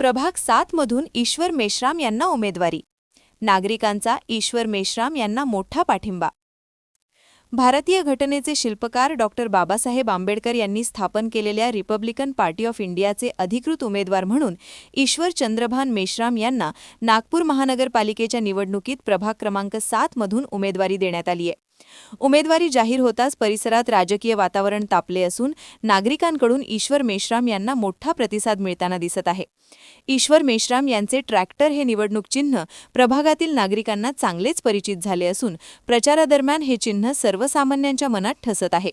प्रभाग सात मधून ईश्वर मेश्राम यांना उमेदवारी. नागरिकांचा ईश्वर मेश्राम यांना मोठा पाठिंबा. भारतीय घटनेचे शिल्पकार डॉक्टर बाबासाहेब आंबेडकर यांनी स्थापन केलेल्या रिपब्लिकन पार्टी ऑफ इंडियाचे अधिकृत उमेदवार म्हणून ईश्वर चंद्रभान मेश्राम यांना नागपूर महानगरपालिकेच्या निवडणुकीत प्रभाग क्रमांक सात मधून उमेदवारी देण्यात आली आहे. उमेदवारी जाहीर होताच परिसरात राजकीय वातावरण तापले असून नागरिकांकडून ईश्वर मेश्राम यांना मोठा प्रतिसाद मिळताना दिसत आहे. ईश्वर मेश्राम यांचे ट्रॅक्टर हे निवडणूक चिन्ह प्रभागातील नागरिकांना चांगलेच परिचित झाले असून प्रचारादरम्यान हे चिन्ह सर्वसामान्यांच्या मनात ठसत आहे.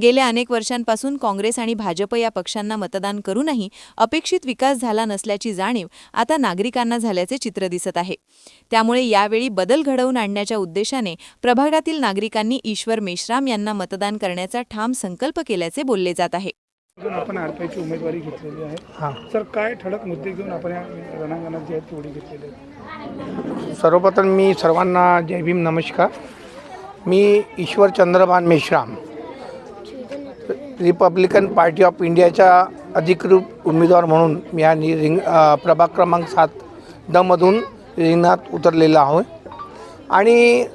गेल्या अनेक वर्षांपासून काँग्रेस आणि भाजप या पक्षांना मतदान करूनही अपेक्षित विकास झाला नसल्याची जाणीव आता नागरिकांना झाल्याचे चित्र दिसत आहे. त्यामुळे यावेळी बदल घडवून आणण्याच्या उद्देशाने प्रभागातील नागरिकांनी ईश्वर मेश्राम यांना मतदान करण्याचा ठाम संकल्प केल्याचे बोलले जात आहे. आपण आरपीआयची उमेदवारी घेतलेली आहे. हां. सर काय ठळक मुद्दे घेऊन आपण या रणांगणात जे आहेत तेवढी घेतलेली आहेत? सर्वप्रथम मी सर्वांना जय भीम नमस्कार. मी Ishwar Chandrabhan Meshram Republican Party of इंडियाच्या अधिकृत उमेदवार म्हणून मी या रिंग प्रभाग क्रमांक सात दमधून रिंगणात उतरलेला आहे आणि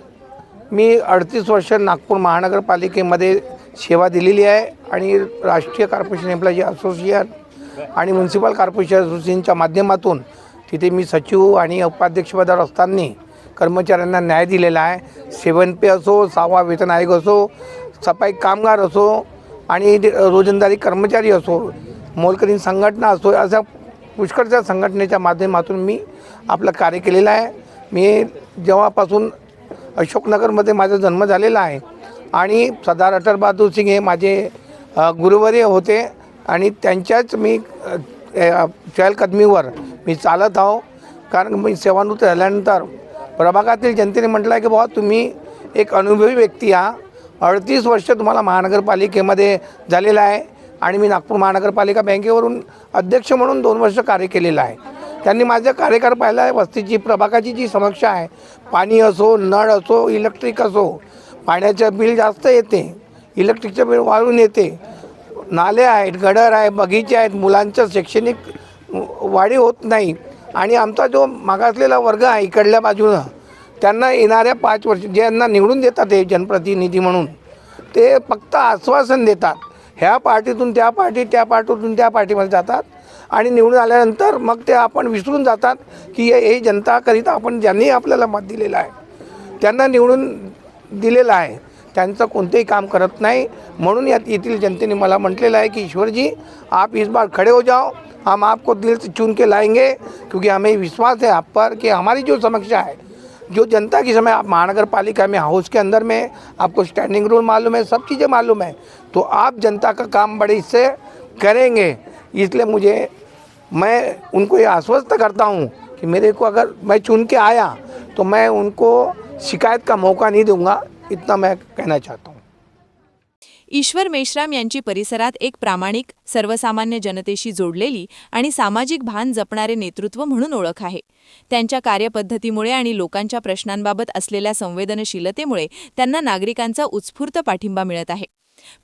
मी अडतीस वर्ष नागपूर महानगरपालिकेमध्ये सेवा दिलेली आहे आणि राष्ट्रीय कॉर्पोरेशन एम्प्लॉई असोसिएशन आणि म्युन्सिपल कॉर्पोरेशन असोसिएशनच्या माध्यमातून तिथे मी सचिव आणि उपाध्यक्षपदावर असताना कर्मचाऱ्यांना न्याय दिलेला आहे. सेवन पे असो सहावा वेतन आयोग असो सफाई कामगार असो आणि ते रोजंदारी कर्मचारी असो मोलकरीण संघटना असो अशा पुष्कळच्या संघटनेच्या माध्यमातून मी आपलं कार्य केलेलं आहे. मी जेव्हापासून अशोकनगरमध्ये माझा जन्म झालेला आहे. आणि सरदार अटल बहादूर सिंग हे माझे गुरुवर्य होते. आणि त्यांच्याच मी चहलकदमीवर मी चालत आहो. कारण मी सेवानिवृत्त झाल्यानंतर प्रभागातील जनतेने म्हटलं आहे की बाबा तुम्ही एक अनुभवी व्यक्ती आहात अडतीस वर्ष तुम्हाला महानगरपालिकेमध्ये झालेलं आहे. आणि मी नागपूर महानगरपालिका बँकेवरून अध्यक्ष म्हणून दोन वर्ष कार्य केलेलं आहे. त्यांनी माझं कार्यकाळ पाहिला आहे वस्तीची प्रभागाची जी समस्या आहे पाणी असो नळ असो इलेक्ट्रिक असो पाण्याचं बिल जास्त येते इलेक्ट्रिकचं बिल वाढून येते. नाले आहेत गडर आहे बगीचे आहेत मुलांचं शैक्षणिक वाढी होत नाही. आणि आमचा जो मागासलेला वर्ग आहे इकडल्या बाजूनं त्यांना येणाऱ्या पाच वर्ष ज्यांना निवडून देतात हे जनप्रतिनिधी म्हणून ते फक्त आश्वासन देतात. ह्या पार्टीतून त्या पार्टी त्या पार्टीतून त्या पार्टीमध्ये जातात. आणि निवडून आल्यानंतर मग ते आपण विसरून जातात की हे हे जनताकरिता आपण ज्यांनी आपल्याला मत दिलेलं आहे. त्यांना निवडून दिलेलं आहे. त्यांचं कोणतेही काम करत नाही. म्हणून यात येथील जनतेने मला म्हटलेलं आहे की ईश्वरजी आप इस बार खड़े हो जाओ. हम आपको दिल से चुन के लाएंगे क्योंकि हमें विश्वास है आप पर कि हमारी जो समस्या है जो जनता की समय आप महानगर पालिका में हाउस के अंदर में आपको स्टैंडिंग रूल मालूम है सब चीज़ें मालूम है। तो आप जनता का काम बड़े इससे करेंगे इसलिए मुझे मैं उनको ये आश्वस्त करता हूँ कि मेरे को अगर मैं चुन के आया तो मैं उनको शिकायत का मौका नहीं दूंगा इतना मैं कहना चाहता हूँ। ईश्वर मेश्राम यांची परिसरात एक प्रामाणिक सर्वसामान्य जनतेशी जोडलेली आणि सामाजिक भान जपणारे नेतृत्व म्हणून ओळख आहे. त्यांच्या कार्यपद्धतीमुळे आणि लोकांच्या प्रश्नांबाबत असलेल्या संवेदनशीलतेमुळे त्यांना नागरिकांचा उत्स्फूर्त पाठिंबा मिळत आहे.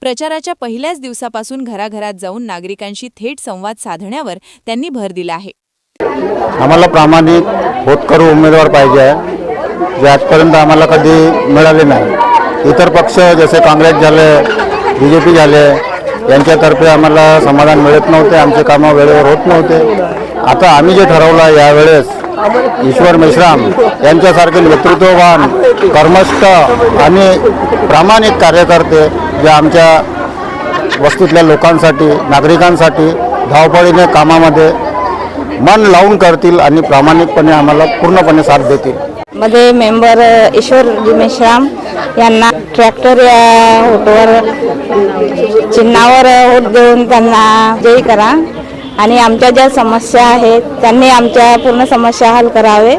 प्रचाराच्या पहिल्याच दिवसापासून घराघरात जाऊन नागरिकांशी थेट संवाद साधण्यावर त्यांनी भर दिला आहे. आम्हाला प्रामाणिक होतकरू उमेदवार पाहिजे आहे. जे आजपर्यंत आम्हाला कधी मिळाले नाही. इतर पक्ष जसे काँग्रेस झाले बी जे पी झाले यांच्यातर्फे आम्हाला समाधान मिळत नव्हते. आमचे कामं वेळेवर होत नव्हते. आता आम्ही जे ठरवलं आहे यावेळेस ईश्वर मेश्राम यांच्यासारखे नेतृत्ववान कर्मस्थ आणि प्रामाणिक कार्यकर्ते जे आमच्या वस्तीतल्या लोकांसाठी नागरिकांसाठी धावपळीने कामामध्ये मन लावून करतील आणि प्रामाणिकपणे आम्हाला पूर्णपणे साथ देतील. मध्ये मेंबर ईश्वर मेश्राम यांना ट्रॅक्टर या होटवर चिन्हावर ओट देऊन त्यांना जय करा. आणि आमच्या ज्या समस्या आहेत त्यांनी आमच्या पूर्ण समस्या हल करावे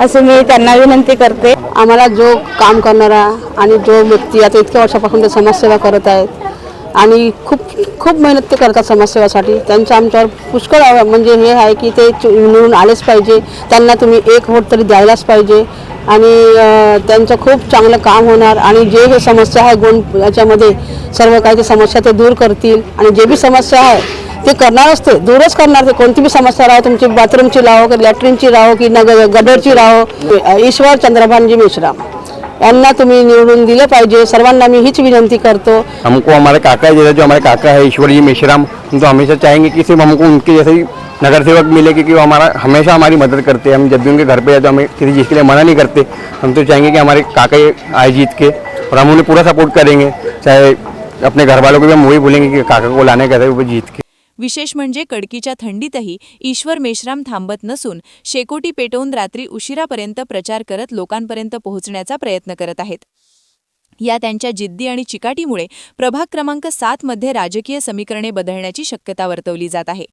असे मी त्यांना विनंती करते. आम्हाला जो काम करणारा आणि जो व्यक्ती आता इतक्या वर्षापासून ते समाजसेवा करत आहेत आणि खूप खूप मेहनत ते करतात समाजसेवासाठी त्यांचं आमच्यावर पुष्कळ म्हणजे हे आहे की ते निवडून आलेच पाहिजे त्यांना तुम्ही एक वोट तरी द्यायलाच पाहिजे आणि त्यांचं खूप चांगलं काम होणार आणि जे हे समस्या आहे गुण याच्यामध्ये सर्व काही ते समस्या ते दूर करतील आणि जे बी समस्या आहे ते करणार असते दूरच करणार ते कोणती बी समस्या राहो तुमची बाथरूमची राहो की लॅट्रिनची राहो की नग गडरची राहो ईश्वर चंद्रभानजी मेश्राम यांना तुम्ही निवडून दिले पाहिजे, सर्वांना मी हीच विनंती करतो। हमको हमारे काका जैसे जो हमारे काका है, ईश्वर जी मेश्राम हम तो हमेशा चाहेंगे कि सिर्फ़ हमको उनके जैसे ही नगर सेवक मिले क्योंकि वो हमारा हमेशा हमारी मदद करते हैं। हम जब भी उनके घर पे जाते हमें किसी चीज़ के लिए मना नहीं करते, हम तो चाहेंगे कि हमारे काका आए जीत के, और हम उन्हें पूरा सपोर्ट करेंगे। चाहे अपने घर वालों को भी हम वही बोलेंगे कि काका को लाने का वो जीत के। विशेष म्हणजे कडकीच्या थंडीतही ईश्वर मेश्राम थांबत नसून शेकोटी पेटवून रात्री उशिरापर्यंत प्रचार करत लोकांपर्यंत पोहोचण्याचा प्रयत्न करत आहेत. या त्यांच्या जिद्दी आणि चिकाटीमुळे प्रभाग क्रमांक सातमध्ये राजकीय समीकरणे बदलण्याची शक्यता वर्तवली जात आहे.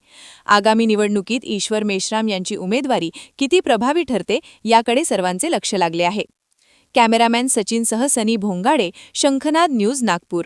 आगामी निवडणुकीत ईश्वर मेश्राम यांची उमेदवारी किती प्रभावी ठरते याकडे सर्वांचे लक्ष लागले आहे. कॅमेरामॅन सचिनसह सनी भोंगाडे शंखनाद न्यूज नागपूर.